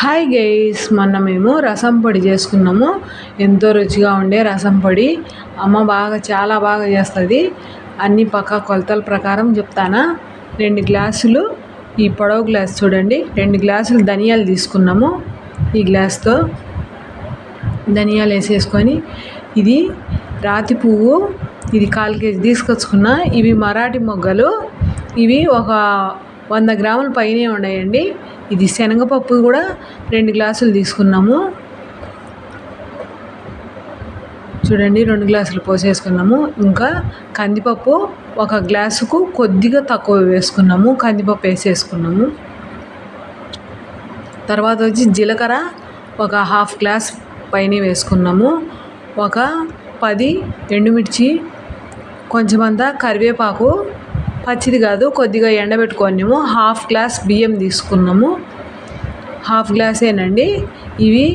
Hi guys మొన్న మేము రసం పొడి చేసుకున్నాము. ఎంతో రుచిగా ఉండే రసం పొడి. అమ్మ బాగా చాలా బాగా చేస్తుంది. అన్ని పక్క కొలతల ప్రకారం చెప్తానా? రెండు గ్లాసులు ఈ పొడవు గ్లాస్ చూడండి. రెండు గ్లాసులు ధనియాలు తీసుకున్నాము ఈ గ్లాస్తో. ధనియాలు వేసేసుకొని ఇది రాతి పువ్వు ఇది కాల్ కేజీ తీసుకొచ్చుకున్న. ఇవి మరాఠీ మొగ్గలు. ఇవి ఒక వంద గ్రాముల పైనే ఉన్నాయండి. ఇది శనగపప్పు కూడా రెండు గ్లాసులు తీసుకున్నాము. చూడండి రెండు గ్లాసులు పోసేసుకున్నాము. ఇంకా కందిపప్పు ఒక గ్లాసుకు కొద్దిగా తక్కువ వేసుకున్నాము. కందిపప్పు వేసేసుకున్నాము. తర్వాత వచ్చి జీలకర్ర ఒక హాఫ్ గ్లాస్ పైన వేసుకున్నాము. ఒక పది ఎండుమిర్చి కొంచెమంతా కరివేపాకు పచ్చిది కాదు కొద్దిగా ఎండబెట్టుకున్నాము హాఫ్ గ్లాస్ బియ్యం తీసుకున్నాము. హాఫ్ గ్లాసేనండి ఇవి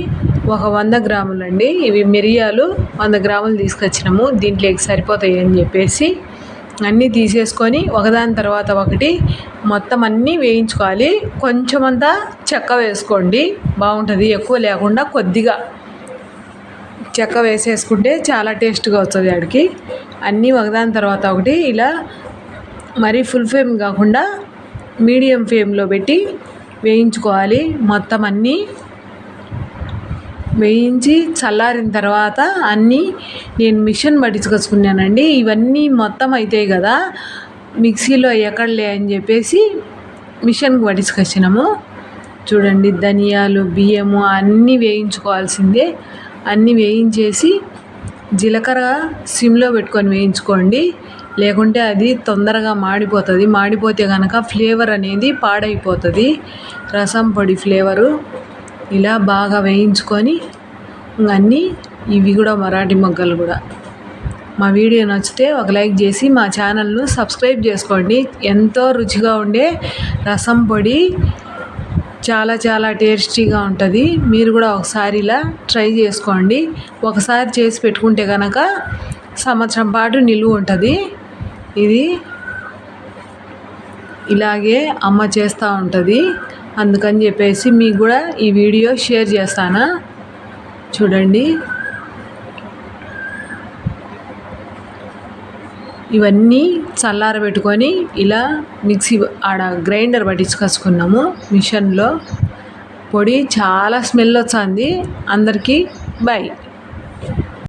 ఒక వంద గ్రాములండి. ఇవి మిరియాలు వంద గ్రాములు తీసుకొచ్చినాము. దీంట్లోకి సరిపోతాయి అని చెప్పేసి అన్నీ తీసేసుకొని ఒకదాని తర్వాత ఒకటి మొత్తం అన్నీ వేయించుకోవాలి. కొంచెమంతా చెక్క వేసుకోండి. బాగుంటుంది. ఎక్కువ లేకుండా కొద్దిగా చెక్క వేసేసుకుంటే చాలా టేస్ట్గా వస్తుంది ఆడికి. అన్నీ ఒకదాని తర్వాత ఒకటి ఇలా మరీ ఫుల్ ఫ్లేమ్ కాకుండా మీడియం ఫ్లేమ్లో పెట్టి వేయించుకోవాలి. మొత్తం అన్నీ వేయించి చల్లారిన తర్వాత అన్నీ నేను మిషన్ పట్టించుకొచ్చుకున్నానండి. ఇవన్నీ మొత్తం అవుతాయి కదా మిక్సీలో ఎక్కడలే అని చెప్పేసి మిషన్కి పట్టించుకొచ్చినాము. చూడండి ధనియాలు బియ్యము అన్నీ వేయించుకోవాల్సిందే. అన్నీ వేయించేసి జీలకర్ర సిమ్లో పెట్టుకొని వేయించుకోండి. లేకుంటే అది తొందరగా మాడిపోతుంది. మాడిపోతే కనుక ఫ్లేవర్ అనేది పాడైపోతుంది. రసం పొడి ఫ్లేవరు ఇలా బాగా వేయించుకొని అన్నీ ఇవి కూడా మరాఠీ మొగ్గలు కూడా. మా వీడియో నచ్చితే ఒక లైక్ చేసి మా ఛానల్ను సబ్స్క్రైబ్ చేసుకోండి. ఎంతో రుచిగా ఉండే రసం పొడి చాలా చాలా టేస్టీగా ఉంటుంది. మీరు కూడా ఒకసారి ఇలా ట్రై చేసుకోండి. ఒకసారి చేసి పెట్టుకుంటే కనుక సంవత్సరం పాటు నిలువ ఉంటుంది. ఇది ఇలాగే అమ్మ చేస్తూ ఉంటుంది. అందుకని చెప్పేసి మీకు కూడా ఈ వీడియో షేర్ చేస్తాను? చూడండి. ఇవన్నీ చల్లారబెట్టుకొని ఇలా మిక్సీ ఆడ గ్రైండర్ పట్టించుకొచ్చుకున్నాము మిషన్లో. పొడి చాలా స్మెల్ వచ్చింది అందరికీ బాయ్